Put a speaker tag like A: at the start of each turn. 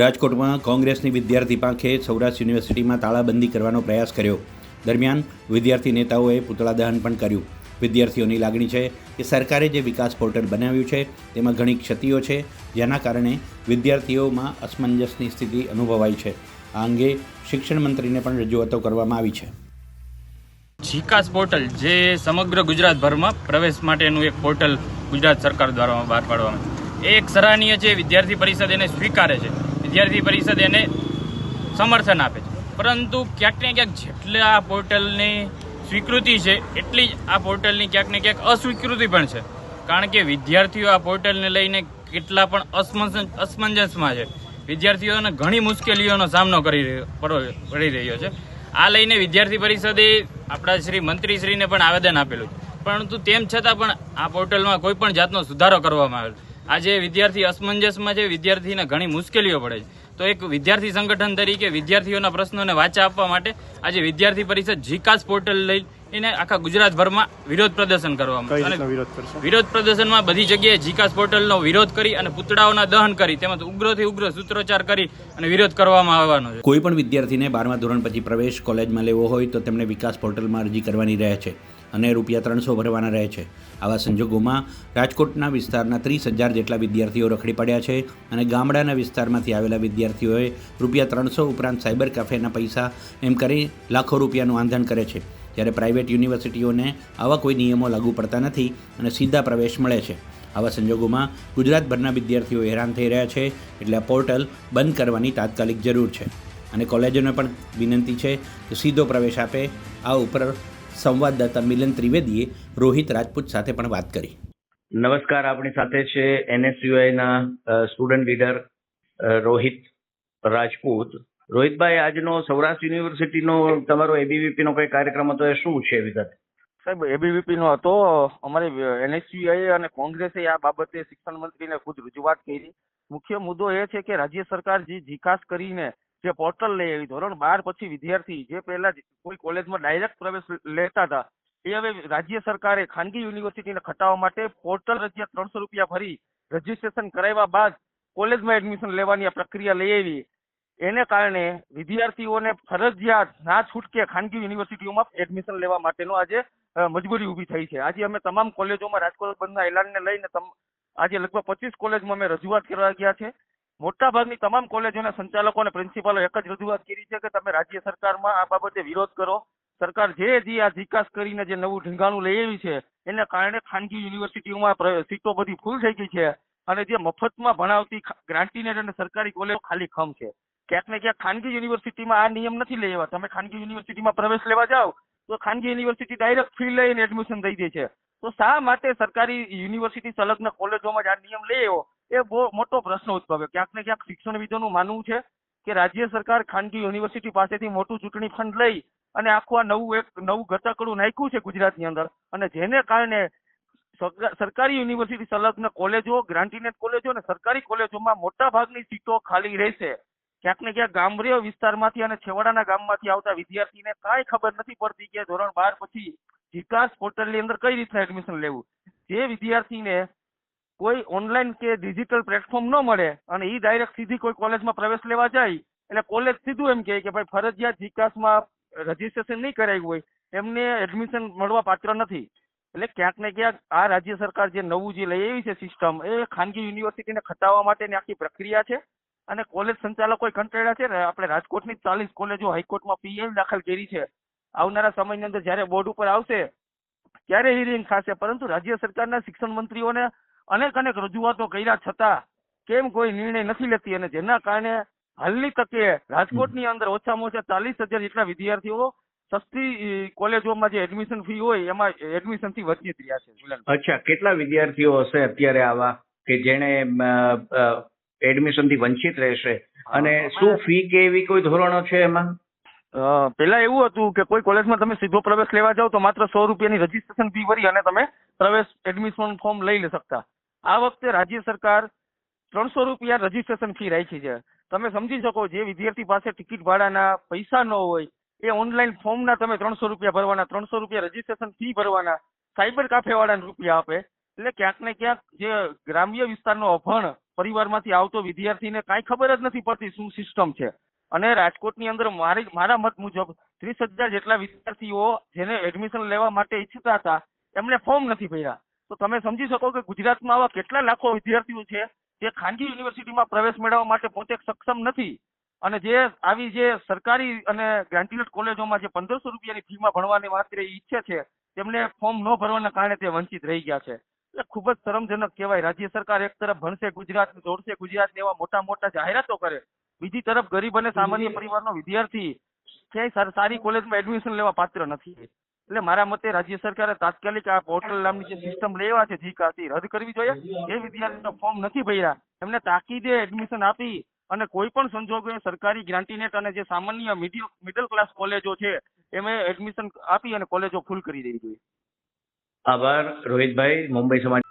A: રાજકોટમાં કોંગ્રેસની વિદ્યાર્થી પાંખે સૌરાષ્ટ્ર યુનિવર્સિટીમાં તાળાબંધી કરવાનો પ્રયાસ કર્યો. દરમિયાન વિદ્યાર્થી નેતાઓએ પુતળા દહન પણ કર્યું. વિદ્યાર્થીઓની લાગણી છે કે સરકારે જે વિકાસ પોર્ટલ બનાવ્યું છે, તેમાં ઘણી ક્ષતિઓ છે, જેના કારણે વિદ્યાર્થીઓમાં અસમંજસની સ્થિતિ અનુભવાઈ છે. આ અંગે શિક્ષણ મંત્રીને પણ રજૂઆતો કરવામાં આવી છે.
B: વિકાસ પોર્ટલ જે સમગ્ર ગુજરાતભરમાં પ્રવેશ માટેનું એક પોર્ટલ ગુજરાત સરકાર દ્વારા બહાર પાડવામાં એ એક સરાહનીય છે, વિદ્યાર્થી પરિષદ એને સ્વીકારે છે. વિદ્યાર્થી પરિષદ એને સમર્થન આપે છે. પરંતુ ક્યાંક ને ક્યાંક જેટલા પોર્ટલની સ્વીકૃતિ છે, એટલી જ આ પોર્ટલની ક્યાંક ને ક્યાંક અસ્વીકૃતિ પણ છે. કારણ કે વિદ્યાર્થીઓ આ પોર્ટલને લઈને કેટલા પણ અસમંજસ અસમંજસમાં છે. વિદ્યાર્થીઓને ઘણી મુશ્કેલીઓનો સામનો કરી રહ્યો, પડી રહ્યો છે. આ લઈને વિદ્યાર્થી પરિષદે આપણા શ્રી મંત્રીશ્રીને પણ આવેદન આપેલું પરંતુ તેમ છતાં પણ આ પોર્ટલમાં કોઈ પણ જાતનો સુધારો કરવામાં આવેલો આજે વિદ્યાર્થી અસમંજસમાં છે વિદ્યાર્થીને ઘણી મુશ્કેલીઓ પડે છે. તો એક વિદ્યાર્થી સંગઠન તરીકે વિદ્યાર્થીઓના પ્રશ્નોને વાચા આપવા માટે આજે વિદ્યાર્થી પરિષદ જીકાસ પોર્ટલ લઈને આખા ગુજરાતભરમાં વિરોધ પ્રદર્શન કરવામાં અને
C: વિરોધ
B: પ્રદર્શનમાં બધી જગ્યાએ જીકાસ પોર્ટલનો વિરોધ કરી અને પુતળાઓના દહન કરી તેમજ ઉગ્રથી ઉગ્ર સૂત્રોચ્ચાર કરી અને વિરોધ કરવામાં આવવાનો છે.
A: કોઈ પણ વિદ્યાર્થીને બારમા ધોરણ પછી પ્રવેશ કોલેજમાં લેવો હોય તો તેમણે વિકાસ પોર્ટલમાં અરજી કરવાની રહે છે અને રૂપિયા ત્રણસો ભરવાના રહે છે. આવા સંજોગોમાં રાજકોટના વિસ્તારના ત્રીસ હજાર જેટલા વિદ્યાર્થીઓ રખડી પડ્યા છે અને ગામડાના વિસ્તારમાંથી આવેલા વિદ્યાર્થીઓએ રૂપિયા ત્રણસો ઉપરાંત સાયબર કાફેના પૈસા એમ કરી લાખો રૂપિયાનું આંધણ કરે છે. જ્યારે પ્રાઇવેટ યુનિવર્સિટીઓને આવા કોઈ નિયમો લાગુ પડતા નથી અને સીધા પ્રવેશ મળે છે. આવા સંજોગોમાં ગુજરાતભરના વિદ્યાર્થીઓ હેરાન થઈ રહ્યા છે એટલે આ પોર્ટલ બંધ કરવાની તાત્કાલિક જરૂર છે. અને કોલેજોને પણ વિનંતી છે કે સીધો પ્રવેશ આપે આ ઉપર સંવાદદાતા મિલન ત્રિવેદીએ રોહિત રાજપૂત સાથે પણ વાત કરી.
D: નમસ્કાર આપણી સાથે છે એનએસયુઆઈના સ્ટુડન્ટ લીડર રોહિત રાજપૂત. રોહિતભાઈ આજનો સૌરાષ્ટ્ર યુનિવર્સિટીનો તમારો એબીવીપીનો કોઈ કાર્યક્રમ હતો એ શું છે વિગત
E: સાહેબ એબીવીપી નો હતો. અમારે એનએસયુઆઈ અને કોંગ્રેસે આ બાબતે શિક્ષણ મંત્રીને ખુદ રજૂઆત કરી. મુખ્ય મુદ્દો એ છે કે રાજ્ય સરકાર જે વિકાસ કરીને જે પોર્ટલ લઈ આવી, ધોરણ બાર પછી વિદ્યાર્થી, જે પહેલા કોઈ કોલેજમાં ડાયરેક્ટ પ્રવેશ લેતા હતા, એ હવે રાજ્ય સરકારે ખાનગી યુનિવર્સિટીને ખટાવવા માટે પોર્ટલ રજિયા ત્રણસો રૂપિયા ભરી રજીસ્ટ્રેશન કરાવ્યા બાદ કોલેજમાં એડમિશન લેવાની આ પ્રક્રિયા લઈ આવી. એને કારણે વિદ્યાર્થીઓને ફરજિયાત ના છૂટકે ખાનગી યુનિવર્સિટીઓમાં એડમિશન લેવા માટેનો આજે મજબૂરી ઊભી થઈ છે. આજે અમે તમામ કોલેજોમાં રાજકોટ બંધના એલાનને લઈને આજે લગભગ પચીસ કોલેજમાં અમે રજૂઆત કરવા ગયા છે. મોટા ભાગની તમામ કોલેજોના સંચાલકો અને પ્રિન્સિપાલો એક જ રજૂઆત કરી છે કે તમે રાજ્ય સરકારમાં આ બાબતે વિરોધ કરો. સરકાર જે જે આ વિકાસ કરીને જે નવું ઢીંગાણું લઈ આવી છે, એને કારણે ખાનગી યુનિવર્સિટીઓમાં સીટો બધી ફૂલ થઈ ગઈ છે અને જે મફતમાં ભણાવતી ગ્રાન્ટીનેટ અને સરકારી કોલેજો ખાલી ખમ છે. ક્યાંક ને ક્યાંક ખાનગી યુનિવર્સિટીમાં આ નિયમ નથી આવ્યા. તમે ખાનગી યુનિવર્સિટીમાં પ્રવેશ લેવા જાઓ, તો ખાનગી યુનિવર્સિટી ડાયરેક્ટ ફી લઈને એડમિશન દઈ દે છે. તો શા માટે સરકારી યુનિવર્સિટી સંલગ્ન કોલેજોમાં જ આ નિયમ લઈ આવ્યો? એ બહુ મોટો પ્રશ્ન ઉદ્ભવ્યો. ક્યાંક ને ક્યાંક શિક્ષણવિદોનું માનવું છે કે રાજ્ય સરકાર ખાનગી યુનિવર્સિટી પાસેથી મોટું ચૂંટણી ફંડ લઈ અને આખું આ નવું એક નવું ઘટકડું નાખ્યું છે ગુજરાતની અંદર. અને જેને કારણે સરકારી યુનિવર્સિટી સંલગ્ન કોલેજો, ગ્રાન્ટીનેટ કોલેજો અને સરકારી કોલેજોમાં મોટા ભાગની સીટો ખાલી રહેશે. ક્યાંક ને ક્યાંક ગામડીય વિસ્તારમાંથી અને છેવાડાના ગામમાંથી આવતા વિદ્યાર્થીને કાંઈ ખબર નથી પડતી કે ધોરણ બાર પછી વિકાસ પોર્ટલની અંદર કઈ રીતના એડમિશન લેવું. જે વિદ્યાર્થીને કોઈ ઓનલાઈન કે ડિજિટલ પ્લેટફોર્મ ન મળે અને ઈ ડાયરેક્ટ સીધી કોઈ કોલેજમાં પ્રવેશ લેવા જાય, એટલે કોલેજ સીધું એમ કહે કે ભાઈ ફરજિયાત વિકાસમાં રજીસ્ટ્રેશન નહીં કરાવ્યું હોય, એમને એડમિશન મળવા પાત્ર નથી. એટલે ક્યાંક ને ક્યાંક આ રાજ્ય સરકાર જે નવું જે લઈ આવી છે સિસ્ટમ એ ખાનગી યુનિવર્સિટીને ખટાવવા માટેની આખી પ્રક્રિયા છે અને કોલેજ સંચાલકોએ કંટાળ્યા છે ને આપણે રાજકોટની ચાલીસ કોલેજો હાઈકોર્ટમાં પીએલ દાખલ કરી છે. આવનારા સમયની અંદર જ્યારે બોર્ડ ઉપર આવશે ત્યારે હિયરિંગ થશે? પરંતુ રાજ્ય સરકારના શિક્ષણ મંત્રીઓને અનેક અનેક રજૂઆતો કર્યા છતાં કેમ કોઈ નિર્ણય નથી લેતી અને જેના કારણે હાલની તકે રાજકોટની અંદર ઓછામાં ઓછા ચાલીસ હજાર જેટલા વિદ્યાર્થીઓ સસ્તી કોલેજોમાં જે એડમિશન ફી હોય એમાં એડમિશનથી વંચિત રહ્યા છે
D: અચ્છા કેટલા વિદ્યાર્થીઓ હશે અત્યારે આવા કે જેણે એડમિશનથી વંચિત રહેશે? અને શું ફી કે એવી કોઈ ધોરણો છે એમાં?
E: અ, પેલા એવું હતું કે કોઈ કોલેજમાં તમે સીધો પ્રવેશ લેવા જાઓ તો માત્ર સો રૂપિયાની રજીસ્ટ્રેશન ફી ભરી અને તમે પ્રવેશ એડમિશન ફોર્મ લઈ લે શકતા. આ વખતે રાજ્ય સરકાર ત્રણસો રૂપિયા રજીસ્ટ્રેશન ફી રાખી છે. તમે સમજી શકો જે વિદ્યાર્થી પાસે ટિકિટ ભાડાના પૈસા ન હોય, એ ઓનલાઈન ફોર્મના તમે ત્રણસો રૂપિયા ભરવાના, ત્રણસો રૂપિયા રજીસ્ટ્રેશન ફી ભરવાના, સાયબર કાફે વાળાને રૂપિયા આપે. એટલે ક્યાંક ને ક્યાંક જે ગ્રામ્ય વિસ્તારનો અભણ પરિવારમાંથી આવતો વિદ્યાર્થીને કાંઈ ખબર જ નથી પડતી શું સિસ્ટમ છે. અને રાજકોટની અંદર મારી, મારા મત મુજબ ત્રીસ હજાર જેટલા વિદ્યાર્થીઓ જેને એડમિશન લેવા માટે ઈચ્છતા હતા, એમણે ફોર્મ નથી ભર્યા. તો તમે સમજી શકો કે ગુજરાતમાં આવા કેટલા લાખો વિદ્યાર્થીઓ છે જે ખાનગી યુનિવર્સિટીમાં પ્રવેશ મેળવવા માટે પોતે સક્ષમ નથી અને જે આવી જે સરકારી અને ગ્રાન્ટીલેટ કોલેજોમાં જે પંદરસો રૂપિયાની ફીમાં ભણવાની માત્ર ઈચ્છે છે તેમને ફોર્મ ન ભરવાના કારણે તે વંચિત રહી ગયા છે. એટલે ખૂબ જ શરમજનક કહેવાય રાજ્ય સરકાર એક તરફ ભણશે ગુજરાત દોડશે ગુજરાત એવા મોટા મોટા જાહેરાતો કરે બીજી તરફ ગરીબ અને સામાન્ય પરિવારનો વિદ્યાર્થી ક્યાંય સારી કોલેજમાં એડમિશન લેવા પાત્ર નથી. એટલે મારા મતે રાજ્ય સરકારે તાત્કાલિક આ પોર્ટલ નામની જે સિસ્ટમ લેવા છે ધીકાથી રદ કરવી જોઈએ. એ વિદ્યાર્થીનો ફોર્મ નથી ભર્યા. એમને તાકીદે એડમિશન આપી અને કોઈ પણ સંજોગોએ સરકારી ગ્રાન્ટીનેટ અને જે સામાન્ય મીડિયો મિડલ ક્લાસ કોલેજો છે એમાં એડમિશન આપી અને કોલેજો ફૂલ કરી દેવી જોઈએ.
D: આભાર. રોહિતભાઈ મુંબઈ સમાજ